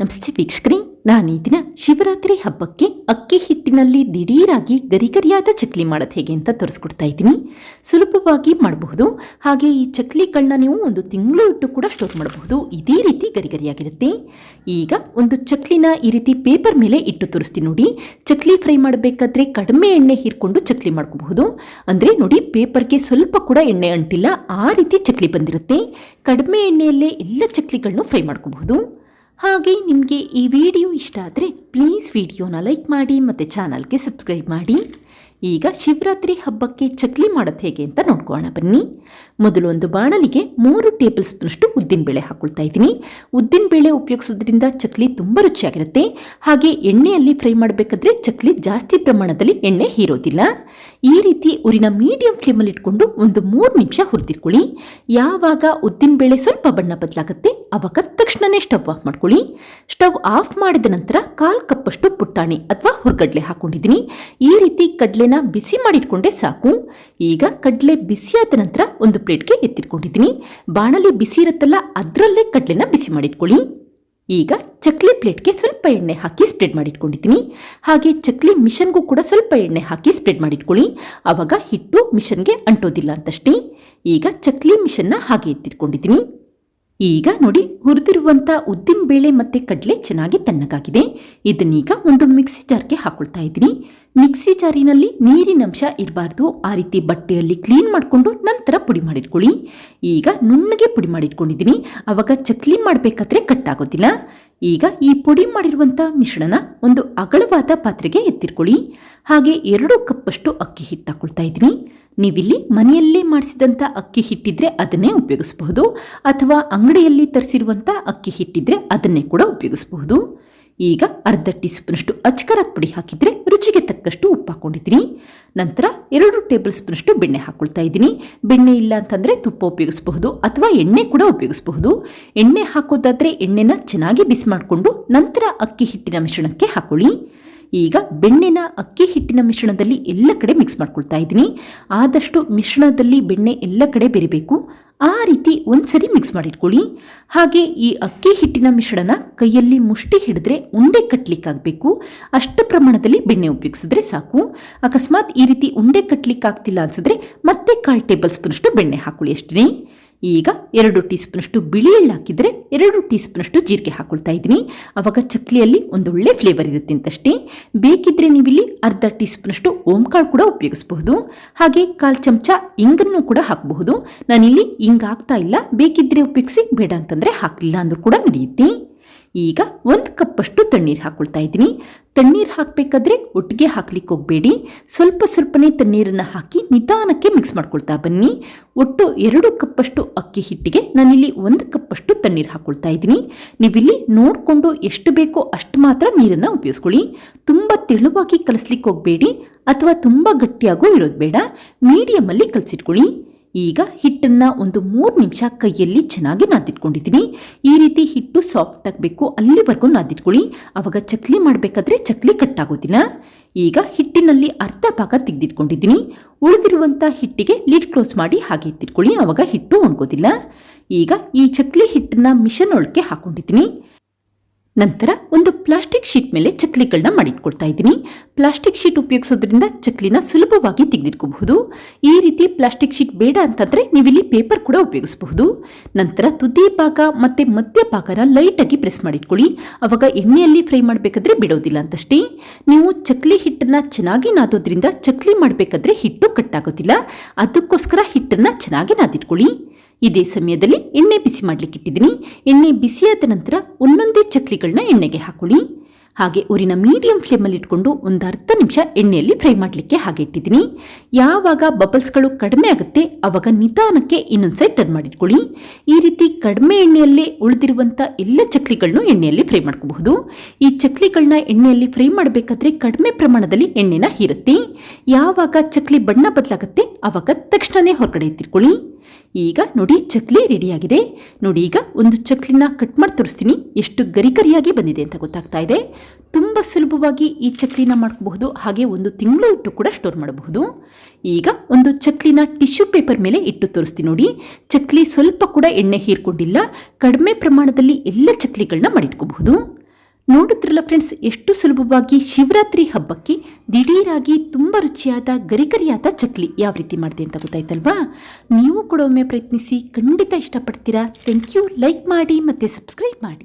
ನಮಸ್ತೆ ವೀಕ್ಷಕರೇ ನಾನು ಈ ದಿನ ಶಿವರಾತ್ರಿ ಹಬ್ಬಕ್ಕೆ ಅಕ್ಕಿ ಹಿಟ್ಟಿನಲ್ಲಿ ದಿಢೀರಾಗಿ ಗರಿಗರಿಯಾದ ಚಕ್ಲಿ ಮಾಡೋದು ಹೇಗೆ ಅಂತ ತೋರಿಸ್ಕೊಡ್ತಾ ಇದ್ದೀನಿ. ಸುಲಭವಾಗಿ ಮಾಡಬಹುದು. ಹಾಗೆ ಈ ಚಕ್ಲಿಗಳನ್ನ ನೀವು ಒಂದು ತಿಂಗಳು ಇಟ್ಟು ಕೂಡ ಸ್ಟೋರ್ ಮಾಡಬಹುದು. ಇದೇ ರೀತಿ ಗರಿಗರಿಯಾಗಿರುತ್ತೆ. ಈಗ ಒಂದು ಚಕ್ಲಿನ ಈ ರೀತಿ ಪೇಪರ್ ಮೇಲೆ ಇಟ್ಟು ತೋರಿಸ್ತೀನಿ ನೋಡಿ. ಚಕ್ಲಿ ಫ್ರೈ ಮಾಡಬೇಕಾದ್ರೆ ಕಡಿಮೆ ಎಣ್ಣೆ ಹೀರ್ಕೊಂಡು ಚಕ್ಲಿ ಮಾಡ್ಕೋಬಹುದು. ಅಂದರೆ ನೋಡಿ ಪೇಪರ್ಗೆ ಸ್ವಲ್ಪ ಕೂಡ ಎಣ್ಣೆ ಅಂಟಿಲ್ಲ, ಆ ರೀತಿ ಚಕ್ಲಿ ಬಂದಿರುತ್ತೆ. ಕಡಿಮೆ ಎಣ್ಣೆಯಲ್ಲೇ ಎಲ್ಲ ಚಕ್ಲಿಗಳನ್ನು ಫ್ರೈ ಮಾಡ್ಕೋಬಹುದು. ಹಾಗೆ ನಿಮಗೆ ಈ ವಿಡಿಯೋ ಇಷ್ಟ ಆದರೆ ಪ್ಲೀಸ್ ವಿಡಿಯೋನ ಲೈಕ್ ಮಾಡಿ ಮತ್ತು ಚಾನಲ್ಗೆ ಸಬ್ಸ್ಕ್ರೈಬ್ ಮಾಡಿ. ಈಗ ಶಿವರಾತ್ರಿ ಹಬ್ಬಕ್ಕೆ ಚಕ್ಲಿ ಮಾಡೋದು ಹೇಗೆ ಅಂತ ನೋಡ್ಕೋಣ ಬನ್ನಿ. ಮೊದಲು ಒಂದು ಬಾಣಲಿಗೆ ಮೂರು ಟೇಬಲ್ ಸ್ಪೂನಷ್ಟು ಉದ್ದಿನಬೇಳೆ ಹಾಕೊಳ್ತಾ ಇದ್ದೀನಿ. ಉದ್ದಿನಬೇಳೆ ಉಪಯೋಗಿಸೋದ್ರಿಂದ ಚಕ್ಲಿ ತುಂಬ ರುಚಿಯಾಗಿರುತ್ತೆ. ಹಾಗೆ ಎಣ್ಣೆಯಲ್ಲಿ ಫ್ರೈ ಮಾಡಬೇಕಾದ್ರೆ ಚಕ್ಲಿ ಜಾಸ್ತಿ ಪ್ರಮಾಣದಲ್ಲಿ ಎಣ್ಣೆ ಹೀರೋದಿಲ್ಲ. ಈ ರೀತಿ ಉರಿನ ಮೀಡಿಯಂ ಫ್ಲೇಮಲ್ಲಿ ಇಟ್ಕೊಂಡು ಒಂದು ಮೂರು ನಿಮಿಷ ಹುರಿದಿಟ್ಕೊಳ್ಳಿ. ಯಾವಾಗ ಉದ್ದಿನಬೇಳೆ ಸ್ವಲ್ಪ ಬಣ್ಣ ಬದಲಾಗುತ್ತೆ ಅವಾಗ ತಕ್ಷಣವೇ ಸ್ಟವ್ ಆಫ್ ಮಾಡ್ಕೊಳ್ಳಿ. ಸ್ಟವ್ ಆಫ್ ಮಾಡಿದ ನಂತರ ಕಾಲು ಕಪ್ಪಷ್ಟು ಪುಟ್ಟಾಣಿ ಅಥವಾ ಹುರ್ಗಡ್ಲೆ ಹಾಕೊಂಡಿದ್ದೀನಿ. ಈ ರೀತಿ ಕಡಲೆನ ಬಿಸಿ ಮಾಡಿಟ್ಕೊಂಡೆ ಸಾಕು. ಈಗ ಕಡಲೆ ಬಿಸಿಯಾದ ನಂತರ ಒಂದು ಪ್ಲೇಟ್ಗೆ ಎತ್ತಿಟ್ಕೊಂಡಿದ್ದೀನಿ. ಬಾಣಲಿ ಬಿಸಿ ಇರುತ್ತಲ್ಲ, ಅದರಲ್ಲೇ ಕಡಲೆನ ಬಿಸಿ ಮಾಡಿಟ್ಕೊಳ್ಳಿ. ಈಗ ಚಕ್ಲಿ ಪ್ಲೇಟ್ಗೆ ಸ್ವಲ್ಪ ಎಣ್ಣೆ ಹಾಕಿ ಸ್ಪ್ರೆಡ್ ಮಾಡಿಟ್ಕೊಂಡಿದ್ದೀನಿ. ಹಾಗೆ ಚಕ್ಲಿ ಮಿಷನ್ಗೂ ಕೂಡ ಸ್ವಲ್ಪ ಎಣ್ಣೆ ಹಾಕಿ ಸ್ಪ್ರೆಡ್ ಮಾಡಿಟ್ಕೊಳ್ಳಿ. ಆವಾಗ ಹಿಟ್ಟು ಮಿಷನ್ಗೆ ಅಂಟೋದಿಲ್ಲ ಅಂತಷ್ಟೇ. ಈಗ ಚಕ್ಲಿ ಮಿಷನ್ನ ಹಾಗೆ ಎತ್ತಿಟ್ಕೊಂಡಿದ್ದೀನಿ. ಈಗ ನೋಡಿ ಹುರಿದಿರುವಂಥ ಉದ್ದಿನ ಬೇಳೆ ಮತ್ತು ಕಡಲೆ ಚೆನ್ನಾಗಿ ತಣ್ಣಗಾಗಿದೆ. ಇದನ್ನೀಗ ಒಂದು ಮಿಕ್ಸಿ ಜಾರ್ಗೆ ಹಾಕೊಳ್ತಾ ಇದ್ದೀನಿ. ಮಿಕ್ಸಿ ಜಾರಿನಲ್ಲಿ ನೀರಿನಂಶ ಇರಬಾರ್ದು. ಆ ರೀತಿ ಬಟ್ಟೆಯಲ್ಲಿ ಕ್ಲೀನ್ ಮಾಡಿಕೊಂಡು ನಂತರ ಪುಡಿ ಮಾಡಿಟ್ಕೊಳ್ಳಿ. ಈಗ ನುಣ್ಣಗೆ ಪುಡಿ ಮಾಡಿಟ್ಕೊಂಡಿದ್ದೀನಿ. ಆವಾಗ ಚಕ್ಲಿ ಮಾಡಬೇಕಾದ್ರೆ ಕಟ್ಟಾಗೋದಿಲ್ಲ. ಈಗ ಈ ಪುಡಿ ಮಾಡಿರುವಂಥ ಮಿಶ್ರಣ ಒಂದು ಅಗಲವಾದ ಪಾತ್ರೆಗೆ ಎತ್ತಿಟ್ಕೊಳ್ಳಿ. ಹಾಗೆ ಎರಡು ಕಪ್ಪಷ್ಟು ಅಕ್ಕಿ ಹಿಟ್ಟು ಹಾಕೊಳ್ತಾ ಇದ್ದೀನಿ. ನೀವಿಲ್ಲಿ ಮನೆಯಲ್ಲೇ ಮಾಡಿಸಿದಂಥ ಅಕ್ಕಿ ಹಿಟ್ಟಿದ್ರೆ ಅದನ್ನೇ ಉಪಯೋಗಿಸಬಹುದು. ಅಥವಾ ಅಂಗಡಿಯಲ್ಲಿ ತರಿಸಿರುವಂಥ ಅಕ್ಕಿ ಹಿಟ್ಟಿದ್ರೆ ಅದನ್ನೇ ಕೂಡ ಉಪಯೋಗಿಸಬಹುದು. ಈಗ ಅರ್ಧ ಟೀ ಸ್ಪೂನಷ್ಟು ಅಚ್ಕರದ ಪುಡಿ ಹಾಕಿದರೆ ರುಚಿಗೆ ತಕ್ಕಷ್ಟು ಉಪ್ಪು ಹಾಕೊಂಡಿದ್ದೀನಿ. ನಂತರ ಎರಡು ಟೇಬಲ್ ಸ್ಪೂನಷ್ಟು ಬೆಣ್ಣೆ ಹಾಕ್ಕೊಳ್ತಾ ಇದ್ದೀನಿ. ಬೆಣ್ಣೆ ಇಲ್ಲ ಅಂತಂದರೆ ತುಪ್ಪ ಉಪಯೋಗಿಸಬಹುದು ಅಥವಾ ಎಣ್ಣೆ ಕೂಡ ಉಪಯೋಗಿಸಬಹುದು. ಎಣ್ಣೆ ಹಾಕೋದಾದರೆ ಎಣ್ಣೆನ ಚೆನ್ನಾಗಿ ಬಿಸಿ ಮಾಡಿಕೊಂಡು ನಂತರ ಅಕ್ಕಿ ಹಿಟ್ಟಿನ ಮಿಶ್ರಣಕ್ಕೆ ಹಾಕೊಳ್ಳಿ. ಈಗ ಬೆಣ್ಣೆನ ಅಕ್ಕಿ ಹಿಟ್ಟಿನ ಮಿಶ್ರಣದಲ್ಲಿ ಎಲ್ಲ ಕಡೆ ಮಿಕ್ಸ್ ಮಾಡ್ಕೊಳ್ತಾ ಇದ್ದೀನಿ. ಆದಷ್ಟು ಮಿಶ್ರಣದಲ್ಲಿ ಬೆಣ್ಣೆ ಎಲ್ಲ ಕಡೆ ಬೆರಿಬೇಕು. ಆ ರೀತಿ ಒಂದ್ಸರಿ ಮಿಕ್ಸ್ ಮಾಡಿಟ್ಕೊಳ್ಳಿ. ಹಾಗೆ ಈ ಅಕ್ಕಿ ಹಿಟ್ಟಿನ ಮಿಶ್ರಣ ಕೈಯಲ್ಲಿ ಮುಷ್ಟಿ ಹಿಡಿದ್ರೆ ಉಂಡೆ ಕಟ್ಲಿಕ್ಕಾಗಬೇಕು. ಅಷ್ಟು ಪ್ರಮಾಣದಲ್ಲಿ ಬೆಣ್ಣೆ ಉಪಯೋಗಿಸಿದ್ರೆ ಸಾಕು. ಅಕಸ್ಮಾತ್ ಈ ರೀತಿ ಉಂಡೆ ಕಟ್ಲಿಕ್ಕಾಗ್ತಿಲ್ಲ ಅನ್ಸಿದ್ರೆ ಮತ್ತೆ ಕಾಲು ಟೇಬಲ್ ಸ್ಪೂನಷ್ಟು ಬೆಣ್ಣೆ ಹಾಕೊಳ್ಳಿ ಅಷ್ಟೇ ಈಗ ಎರಡು ಟೀ ಸ್ಪೂನಷ್ಟು ಬಿಳಿ ಎಳ್ಳು ಹಾಕಿದರೆ ಎರಡು ಟೀ ಸ್ಪೂನಷ್ಟು ಜೀರಿಗೆ ಹಾಕೊಳ್ತಾ ಇದ್ದೀನಿ. ಆವಾಗ ಚಕ್ಲಿಯಲ್ಲಿ ಒಂದೊಳ್ಳೆ ಫ್ಲೇವರ್ ಇರುತ್ತೆ ಅಂತಷ್ಟೇ. ಬೇಕಿದ್ರೆ ನೀವಿಲ್ಲಿ ಅರ್ಧ ಟೀ ಸ್ಪೂನಷ್ಟು ಓಂಕಾಳು ಕೂಡ ಉಪಯೋಗಿಸಬಹುದು. ಹಾಗೆ ಕಾಲು ಚಮಚ ಇಂಗನ್ನು ಕೂಡ ಹಾಕಬಹುದು. ನಾನಿಲ್ಲಿ ಇಂಗ್ ಹಾಕ್ತಾ ಇಲ್ಲ. ಬೇಕಿದ್ರೆ ಉಪಯೋಗಿಸಿ, ಬೇಡ ಅಂತಂದರೆ ಹಾಕಲಿಲ್ಲ ಅಂದ್ರೂ ಕೂಡ ನಡೆಯುತ್ತೆ. ಈಗ ಒಂದು ಕಪ್ಪಷ್ಟು ತಣ್ಣೀರು ಹಾಕೊಳ್ತಾ ಇದ್ದೀನಿ. ತಣ್ಣೀರು ಹಾಕಬೇಕಾದ್ರೆ ಒಟ್ಟಿಗೆ ಹಾಕ್ಲಿಕ್ಕೆ ಹೋಗಬೇಡಿ. ಸ್ವಲ್ಪ ಸ್ವಲ್ಪನೇ ತಣ್ಣೀರನ್ನು ಹಾಕಿ ನಿಧಾನಕ್ಕೆ ಮಿಕ್ಸ್ ಮಾಡ್ಕೊಳ್ತಾ ಬನ್ನಿ. ಒಟ್ಟು ಎರಡು ಕಪ್ಪಷ್ಟು ಅಕ್ಕಿ ಹಿಟ್ಟಿಗೆ ನಾನಿಲ್ಲಿ ಒಂದು ಕಪ್ಪಷ್ಟು ತಣ್ಣೀರು ಹಾಕೊಳ್ತಾ ಇದ್ದೀನಿ. ನೀವಿಲ್ಲಿ ನೋಡಿಕೊಂಡು ಎಷ್ಟು ಬೇಕೋ ಅಷ್ಟು ಮಾತ್ರ ನೀರನ್ನು ಉಪಯೋಗಿಸ್ಕೊಳ್ಳಿ. ತುಂಬ ತೆಳುವಾಗಿ ಕಲಿಸ್ಲಿಕ್ಕೆ ಹೋಗಬೇಡಿ. ಅಥವಾ ತುಂಬ ಗಟ್ಟಿಯಾಗೂ ಇರೋದು ಬೇಡ. ಮೀಡಿಯಮಲ್ಲಿ ಕಲಸಿಟ್ಕೊಳ್ಳಿ. ಈಗ ಹಿಟ್ಟನ್ನು ಒಂದು ಮೂರು ನಿಮಿಷ ಕೈಯಲ್ಲಿ ಚೆನ್ನಾಗಿ ನಾದಿಟ್ಕೊಂಡಿದ್ದೀನಿ. ಈ ರೀತಿ ಹಿಟ್ಟು ಸಾಫ್ಟ್ ಆಗಬೇಕು, ಅಲ್ಲಿವರೆಗೂ ನಾದಿಟ್ಕೊಳ್ಳಿ. ಅವಾಗ ಚಕ್ಲಿ ಮಾಡಬೇಕಾದ್ರೆ ಚಕ್ಲಿ ಕಟ್ಟಾಗೋದಿಲ್ಲ ಈಗ ಹಿಟ್ಟಿನಲ್ಲಿ ಅರ್ಧ ಭಾಗ ತೆಗೆದಿಟ್ಕೊಂಡಿದ್ದೀನಿ. ಉಳಿದಿರುವಂಥ ಹಿಟ್ಟಿಗೆ ಲಿಡ್ ಕ್ಲೋಸ್ ಮಾಡಿ ಹಾಗೆ ಎತ್ತಿಟ್ಕೊಳ್ಳಿ ಆವಾಗ ಹಿಟ್ಟು ಒಣಗೋದಿಲ್ಲ. ಈಗ ಈ ಚಕ್ಲಿ ಹಿಟ್ಟನ್ನು ಮಿಷನ್ ಒಳಗೆ ಹಾಕೊಂಡಿದ್ದೀನಿ. ನಂತರ ಒಂದು ಪ್ಲಾಸ್ಟಿಕ್ ಶೀಟ್ ಮೇಲೆ ಚಕ್ಲಿಗಳನ್ನ ಮಾಡಿಟ್ಕೊಳ್ತಾ ಇದ್ದೀನಿ. ಪ್ಲಾಸ್ಟಿಕ್ ಶೀಟ್ ಉಪಯೋಗಿಸೋದ್ರಿಂದ ಚಕ್ಲಿನ ಸುಲಭವಾಗಿ ತೆಗೆದಿಟ್ಕೋಬಹುದು. ಈ ರೀತಿ ಪ್ಲಾಸ್ಟಿಕ್ ಶೀಟ್ ಬೇಡ ಅಂತಂದರೆ ನೀವಿಲ್ಲಿ ಪೇಪರ್ ಕೂಡ ಉಪಯೋಗಿಸಬಹುದು. ನಂತರ ತುದಿ ಭಾಗ ಮತ್ತು ಮಧ್ಯ ಭಾಗನ ಲೈಟಾಗಿ ಪ್ರೆಸ್ ಮಾಡಿಟ್ಕೊಳ್ಳಿ. ಅವಾಗ ಎಣ್ಣೆಯಲ್ಲಿ ಫ್ರೈ ಮಾಡಬೇಕಾದ್ರೆ ಬಿಡೋದಿಲ್ಲ ಅಂತಷ್ಟೇ. ನೀವು ಚಕ್ಲಿ ಹಿಟ್ಟನ್ನು ಚೆನ್ನಾಗಿ ನಾದೋದ್ರಿಂದ ಚಕ್ಲಿ ಮಾಡಬೇಕಾದ್ರೆ ಹಿಟ್ಟು ಕಟ್ಟಾಗೋದಿಲ್ಲ. ಅದಕ್ಕೋಸ್ಕರ ಹಿಟ್ಟನ್ನು ಚೆನ್ನಾಗಿ ನಾದಿಟ್ಕೊಳ್ಳಿ. ಇದೇ ಸಮಯದಲ್ಲಿ ಎಣ್ಣೆ ಬಿಸಿ ಮಾಡಲಿಕ್ಕೆ ಇಟ್ಟಿದ್ದೀನಿ. ಎಣ್ಣೆ ಬಿಸಿಯಾದ ನಂತರ ಒಂದೊಂದೇ ಚಕ್ಲಿಗಳನ್ನ ಎಣ್ಣೆಗೆ ಹಾಕೊಳ್ಳಿ. ಹಾಗೆ ಊರಿನ ಮೀಡಿಯಂ ಫ್ಲೇಮಲ್ಲಿ ಇಟ್ಕೊಂಡು ಒಂದು ಅರ್ಧ ನಿಮಿಷ ಎಣ್ಣೆಯಲ್ಲಿ ಫ್ರೈ ಮಾಡಲಿಕ್ಕೆ ಹಾಗೆ ಇಟ್ಟಿದ್ದೀನಿ. ಯಾವಾಗ ಬಬಲ್ಸ್ಗಳು ಕಡಿಮೆ ಆಗುತ್ತೆ ಆವಾಗ ನಿಧಾನಕ್ಕೆ ಇನ್ನೊಂದು ಸೈಡ್ ಟರ್ನ್ ಮಾಡಿಟ್ಕೊಳ್ಳಿ ಈ ರೀತಿ ಕಡಿಮೆ ಎಣ್ಣೆಯಲ್ಲೇ ಉಳಿದಿರುವಂಥ ಎಲ್ಲ ಚಕ್ಲಿಗಳನ್ನೂ ಎಣ್ಣೆಯಲ್ಲಿ ಫ್ರೈ ಮಾಡ್ಕೋಬಹುದು. ಈ ಚಕ್ಲಿಗಳನ್ನ ಎಣ್ಣೆಯಲ್ಲಿ ಫ್ರೈ ಮಾಡಬೇಕಾದ್ರೆ ಕಡಿಮೆ ಪ್ರಮಾಣದಲ್ಲಿ ಎಣ್ಣೆನ ಹೀರುತ್ತೆ. ಯಾವಾಗ ಚಕ್ಲಿ ಬಣ್ಣ ಬದಲಾಗುತ್ತೆ ಆವಾಗ ತಕ್ಷಣವೇ ಹೊರಗಡೆ ಎತ್ತಿಟ್ಕೊಳ್ಳಿ. ಈಗ ನೋಡಿ ಚಕ್ಲಿ ರೆಡಿಯಾಗಿದೆ. ನೋಡಿ ಈಗ ಒಂದು ಚಕ್ಲಿನ ಕಟ್ ಮಾಡಿ ತೋರಿಸ್ತೀನಿ. ಎಷ್ಟು ಗರಿಗರಿಯಾಗಿ ಬಂದಿದೆ ಅಂತ ಗೊತ್ತಾಗ್ತಾ ಇದೆ. ತುಂಬ ಸುಲಭವಾಗಿ ಈ ಚಕ್ಲಿನ ಮಾಡ್ಕೋಬಹುದು. ಹಾಗೆ ಒಂದು ತಿಂಗಳು ಇಟ್ಟು ಕೂಡ ಸ್ಟೋರ್ ಮಾಡಬಹುದು. ಈಗ ಒಂದು ಚಕ್ಲಿನ ಟಿಶ್ಯೂ ಪೇಪರ್ ಮೇಲೆ ಇಟ್ಟು ತೋರಿಸ್ತೀನಿ ನೋಡಿ. ಚಕ್ಲಿ ಸ್ವಲ್ಪ ಕೂಡ ಎಣ್ಣೆ ಹೀರ್ಕೊಂಡಿಲ್ಲ. ಕಡಿಮೆ ಪ್ರಮಾಣದಲ್ಲಿ ಎಲ್ಲ ಚಕ್ಲಿಗಳನ್ನ ಮಾಡಿಟ್ಕೋಬಹುದು. ನೋಡಿದ್ರಲ್ಲ ಫ್ರೆಂಡ್ಸ್ ಎಷ್ಟು ಸುಲಭವಾಗಿ ಶಿವರಾತ್ರಿ ಹಬ್ಬಕ್ಕೆ ದಿಢೀರಾಗಿ ತುಂಬ ರುಚಿಯಾದ, ಗರಿಗರಿಯಾದ ಚಕ್ಲಿ ಯಾವ ರೀತಿ ಮಾಡಿದೆ ಅಂತ ಗೊತ್ತಾಯ್ತಲ್ವಾ? ನೀವು ಕೂಡ ಒಮ್ಮೆ ಪ್ರಯತ್ನಿಸಿ ಖಂಡಿತ ಇಷ್ಟಪಡ್ತೀರಾ. ಥ್ಯಾಂಕ್ ಯು ಲೈಕ್ ಮಾಡಿ ಮತ್ತು ಸಬ್ಸ್ಕ್ರೈಬ್ ಮಾಡಿ.